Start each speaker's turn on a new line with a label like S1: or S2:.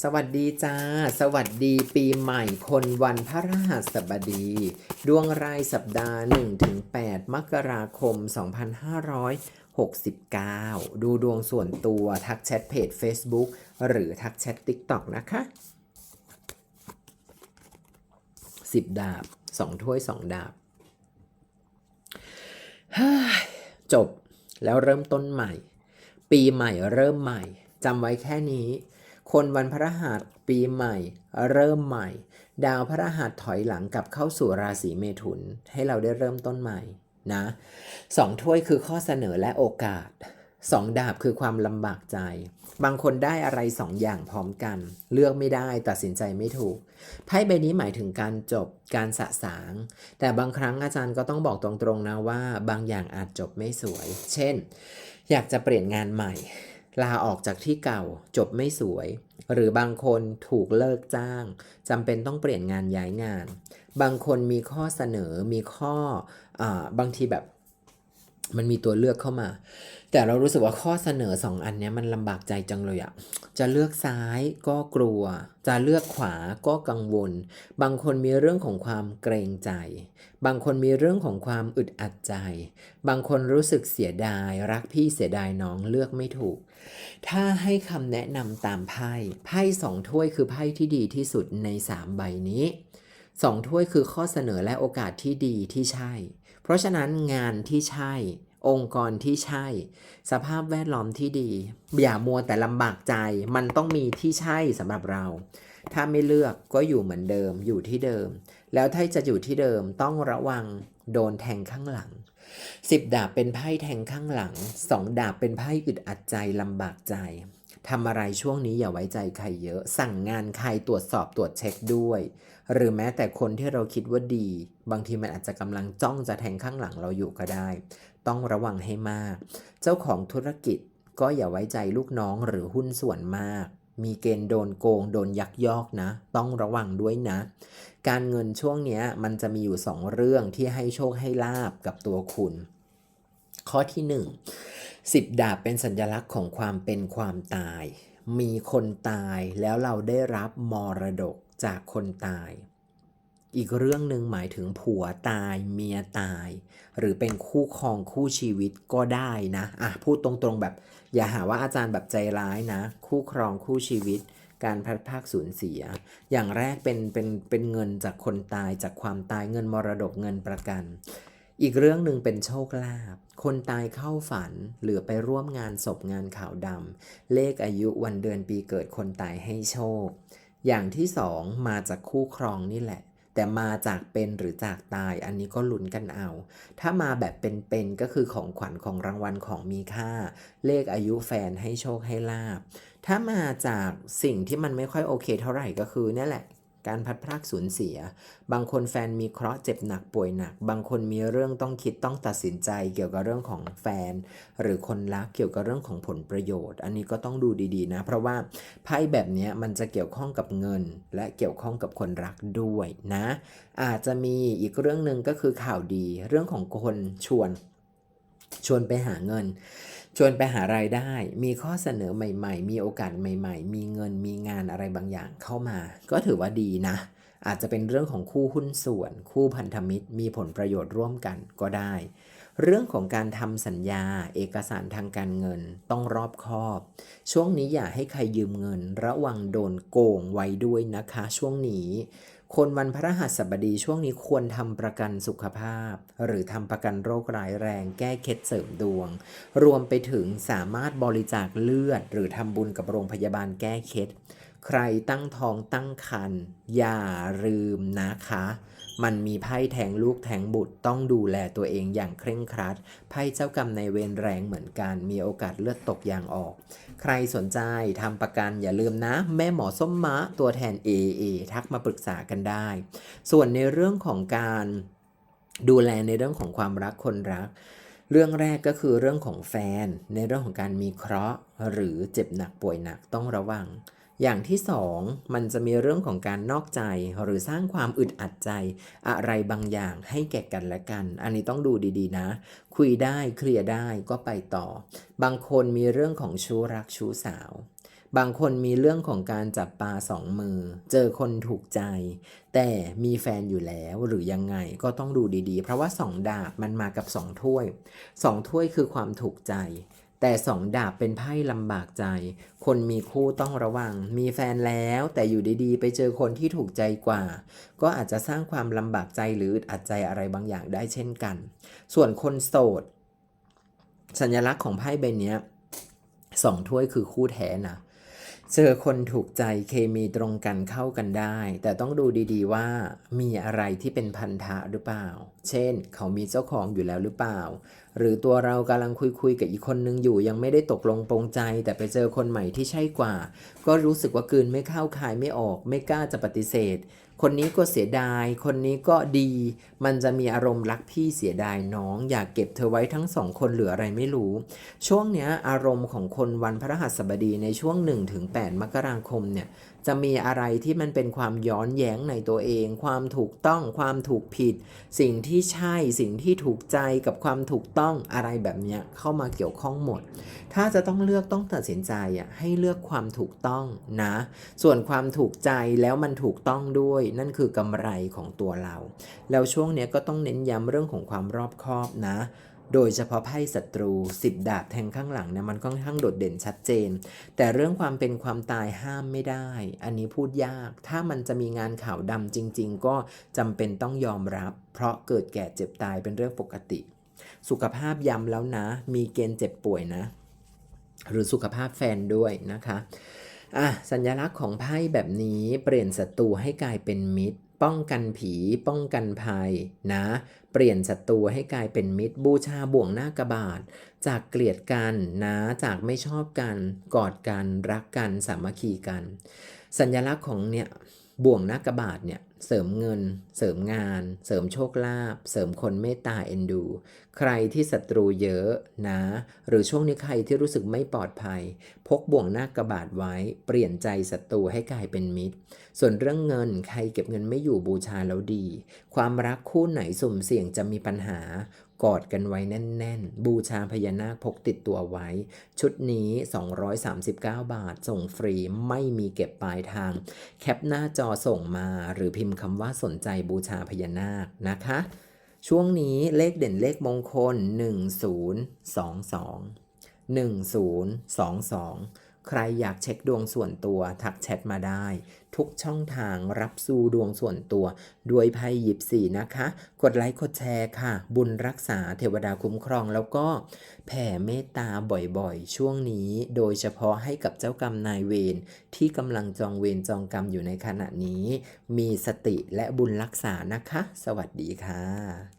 S1: สวัสดีจ้า สวัสดีปีใหม่คนวันพระรหัสบดี ดวงรายสัปดาห์ 1-8 มกราคม 2569 ดูดวงส่วนตัวทักแชทเพจ Facebook หรือทักแชท TikTok นะคะ 10 ดาบ 2 ถ้วย 2 ดาบ จบแล้วเริ่มต้นใหม่ ปีใหม่เริ่มใหม่จำไว้แค่นี้ คนวันพระหัสปีใหม่ เริ่มใหม่ ดาวพระหัสถอยหลังกลับเข้าสู่ราศีเมถุน ให้เราได้เริ่มต้นใหม่นะสองถ้วยคือข้อเสนอและโอกาสสองดาบคือความลำบากใจ บางคนได้อะไรสองอย่างพร้อมกัน เลือกไม่ได้ตัดสินใจไม่ถูก ไพ่ใบนี้หมายถึงการจบการสะสาง แต่บางครั้งอาจารย์ก็ต้องบอกตรงๆนะว่า บางอย่างอาจจบไม่สวย เช่น อยากจะเปลี่ยนงานใหม่ ลาออกจากที่เก่าจบไม่สวย หรือบางคนถูกเลิกจ้างจำเป็นต้องเปลี่ยนงานย้ายงาน บางคนมีข้อเสนอมีข้ออบางทีแบบ มันมีตัวเลือกเข้ามา แต่เรารู้สึกว่าข้อเสนอสองอันนี้มันลำบากใจจังเลยอะจะเลือกซ้ายก็กลัว จะเลือกขวาก็กังวล บางคนมีเรื่องของความเกรงใจ บางคนมีเรื่องของความอึดอัดใจ บางคนรู้สึกเสียดาย รักพี่เสียดายน้องเลือกไม่ถูก ถ้าให้คำแนะนำตามไพ่ไพ่สองถ้วยคือไพ่ที่ดีที่สุดในสามใบนี้สองถ้วยคือข้อเสนอและโอกาสที่ดีที่ใช่ เพราะฉะนั้นงานที่ใช่ องค์กรที่ใช่ สภาพแวดล้อมที่ดี อย่ามัวแต่ลำบากใจ มันต้องมีที่ใช่สำหรับเรา ถ้าไม่เลือกก็อยู่เหมือนเดิมอยู่ที่เดิม แล้วถ้าจะอยู่ที่เดิมต้องระวังโดนแทงข้างหลังสิบดาบเป็นไพ่แทงข้างหลังสองดาบเป็นไพ่อึดอัดใจลำบากใจ ทำอะไรช่วงนี้อย่าไว้ใจใครเยอะ สั่งงานใครตรวจสอบตรวจเช็คด้วย หรือแม้แต่คนที่เราคิดว่าดี บางทีมันอาจจะกำลังจ้องจะแทงข้างหลังเราอยู่ก็ได้ ต้องระวังให้มาก เจ้าของธุรกิจก็อย่าไว้ใจลูกน้องหรือหุ้นส่วนมาก มีเกณฑ์โดนโกง โดนยักยอกนะ ต้องระวังด้วยนะ การเงินช่วงนี้มันจะมีอยู่2เรื่องที่ให้โชคให้ลาบกับตัวคุณ ข้อที่ 1 10ดาบเป็นสัญลักษณ์ของความเป็นความตาย มีคนตายแล้วเราได้รับมรดกจากคนตาย อีกเรื่องหนึ่งหมายถึงผัวตาย เมียตาย หรือเป็นคู่ครองคู่ชีวิตก็ได้นะอะพูดตรงๆแบบ อย่าหาว่าอาจารย์แบบใจร้ายนะ คู่ครองคู่ชีวิต การพัดพรากสูญเสีย อย่างแรกเป็นเป็นเป็นเงินจากคนตายจากความตายเงินมรดกเงินประกัน อีกเรื่องหนึ่งเป็นโชคลาภ คนตายเข้าฝันหรือไปร่วมงานศพงานขาวดำ เลขอายุวันเดือนปีเกิดคนตายให้โชค อย่างที่สองมาจากคู่ครองนี่แหละ แต่มาจากเป็นหรือจากตายอันนี้ก็ลุ้นกันเอา ถ้ามาแบบเป็นๆก็คือของขวัญของรางวัลของมีค่า เลขอายุแฟนให้โชคให้ลาบ ถ้ามาจากสิ่งที่มันไม่ค่อยโอเค เท่าไหร่ก็คือเนี่ยแหละ การพัดพรากสูญเสีย บางคนแฟนมีเคราะห์เจ็บหนักป่วยหนัก บางคนมีเรื่องต้องคิดต้องตัดสินใจ เกี่ยวกับเรื่องของแฟน หรือคนรักเกี่ยวกับเรื่องของผลประโยชน์ อันนี้ก็ต้องดูดีๆนะ เพราะว่าไพ่แบบนี้มันจะเกี่ยวข้องกับเงิน และเกี่ยวข้องกับคนรักด้วยนะ อาจจะมีอีกเรื่องหนึ่งก็คือข่าวดี เรื่องของคนชวน ชวนไปหาเงิน ชวนไปหารายได้ มีข้อเสนอใหม่ ๆ มีโอกาสใหม่ ๆ มีเงินมีงานอะไรบางอย่างเข้ามา ก็ถือว่าดีนะ อาจจะเป็นเรื่องของคู่หุ้นส่วน คู่พันธมิตร มีผลประโยชน์ร่วมกันก็ได้ เรื่องของการทำสัญญา เอกสารทางการเงินต้องรอบคอบ ช่วงนี้อย่าให้ใครยืมเงิน ระวังโดนโกงไว้ด้วยนะคะ ช่วงนี้ คนวันพระหัสบดีช่วงนี้ควรทำประกันสุขภาพ หรือทำประกันโรคร้ายแรงแก้เคล็ดเสริมดวง รวมไปถึงสามารถบริจาคเลือด หรือทำบุญกับโรงพยาบาลแก้เคล็ด ใครตั้งท้องตั้งครรภ์อย่าลืมนะคะ มันมีไพ่แทงลูกแทงบุตรต้องดูแลตัวเองอย่างเคร่งครัด ไพ่เจ้ากรรมในเวรแรงเหมือนกัน มีโอกาสเลือดตกยางออก ใครสนใจทำประกันอย่าลืมนะ แม่หมอส้มมะตัวแทน AA ทักมาปรึกษากันได้ ส่วนในเรื่องของการดูแลในเรื่องของความรักคนรักเรื่องแรกก็คือเรื่องของแฟน ในเรื่องของการมีเคราะห์หรือเจ็บหนักป่วยหนักต้องระวัง อย่างที่สองมันจะมีเรื่องของการนอกใจหรือสร้างความอึดอัดใจ อะไรบางอย่างให้แก่กันและกัน อันนี้ต้องดูดีๆนะ คุยได้เคลียร์ได้ก็ไปต่อ บางคนมีเรื่องของชู้รักชู้สาว บางคนมีเรื่องของการจับปลาสองมือ เจอคนถูกใจ แต่มีแฟนอยู่แล้วหรือยังไงก็ต้องดูดีๆ เพราะว่าสองดาบมันมากับสองถ้วยสองถ้วยคือความถูกใจ แต่สองดาบเป็นไพ่ลำบากใจ คนมีคู่ต้องระวัง มีแฟนแล้วแต่อยู่ดีๆ ไปเจอคนที่ถูกใจกว่า ก็อาจจะสร้างความลำบากใจหรืออัดใจอะไรบางอย่างได้เช่นกัน ส่วนคนโสด สัญลักษณ์ของไพ่ใบนี้สองถ้วยคือคู่แท้นะ เจอคนถูกใจเคมีตรงกันเข้ากันได้ แต่ต้องดูดีๆว่ามีอะไรที่เป็นพันธะหรือเปล่า เช่น เขามีเจ้าของอยู่แล้วหรือเปล่า หรือตัวเรากำลังคุยคุยๆกับอีกคนนึงอยู่ยังไม่ได้ตกลงปรงใจ แต่ไปเจอคนใหม่ที่ใช่กว่า ก็รู้สึกว่ากืนไม่เข้าคายไม่ออก ไม่กล้าจะปฏิเสธ คนนี้ก็เสียดาย คนนี้ก็ดี มันจะมีอารมณ์รักพี่เสียดายน้อง อยากเก็บเธอไว้ทั้งสองคนเหลืออะไรไม่รู้ ช่วงเนี้ยอารมณ์ของคนวันพระหัสบดีในช่วง 1-8 มกราคมเนี่ย จะมีอะไรที่มันเป็นความย้อนแย้งในตัวเอง ความถูกต้องความถูกผิด สิ่งที่ใช่สิ่งที่ถูกใจกับความถูกต้องอะไรแบบเนี้ยเข้ามาเกี่ยวข้องหมด ถ้าจะต้องเลือกต้องตัดสินใจอะให้เลือกความถูกต้องนะ ส่วนความถูกใจแล้วมันถูกต้องด้วย นั่นคือกำไรของตัวเรา แล้วช่วงเนี้ยก็ต้องเน้นย้ำเรื่องของความรอบคอบนะ โดยเฉพาะไพ่ศัตรูสิบดาบแทงข้างหลังเนี่ยมันค่อนข้างโดดเด่นชัดเจน แต่เรื่องความเป็นความตายห้ามไม่ได้ อันนี้พูดยาก ถ้ามันจะมีงานข่าวดำจริง ๆ ก็จำเป็นต้องยอมรับ เพราะเกิดแก่เจ็บตายเป็นเรื่องปกติ สุขภาพย้ำแล้วนะ มีเกณฑ์เจ็บป่วยนะ หรือสุขภาพแฟนด้วยนะคะอะสัญลักษณ์ของไพ่แบบนี้เปลี่ยนศัตรูให้กลายเป็นมิตร ป้องกันผีป้องกันภัยนะ เปลี่ยนศัตรูให้กลายเป็นมิตรบูชาบ่วงหน้ากระบาดจากเกลียดกันนะจากไม่ชอบกัน กอดกันรักกันสามัคคีกัน สัญลักษณ์ของเนี่ยบ่วงหน้ากระบาดเนี่ยเสริมเงิน เสริมงาน เสริมโชคลาภเสริมคนเมตตาเอ็นดู ใครที่ศัตรูเยอะนะ หรือช่วงนี้ใครที่รู้สึกไม่ปลอดภัย พกบ่วงหน้ากระบาดไว้ เปลี่ยนใจศัตรูให้กลายเป็นมิตรส่วนเรื่องเงินใครเก็บเงินไม่อยู่บูชาแล้วดี ความรักคู่ไหนสุ่มเสี่ยงจะมีปัญหากอดกันไว้แน่น ๆ บูชาพญานาคพกติดตัวไว้ ชุดนี้ 239 บาท ส่งฟรีไม่มีเก็บปลายทาง แคปหน้าจอส่งมาหรือพิมพ์คำว่าสนใจบูชาพญานาคนะคะ ช่วงนี้เลขเด่นเลขมงคล 1022 1022 ใครอยากเช็คดวงส่วนตัว ทักแชทมาได้ ทุกช่องทางรับสู่ดวงส่วนตัว ด้วยไพ่หยิบสีนะคะ กดไลค์กดแชร์ค่ะ บุญรักษาเทวดาคุ้มครองแล้วก็แผ่เมตตาบ่อยๆ ช่วงนี้ โดยเฉพาะให้กับเจ้ากรรมนายเวรที่กำลังจองเวรจองกรรมอยู่ในขณะนี้ มีสติและบุญรักษานะคะ สวัสดีค่ะ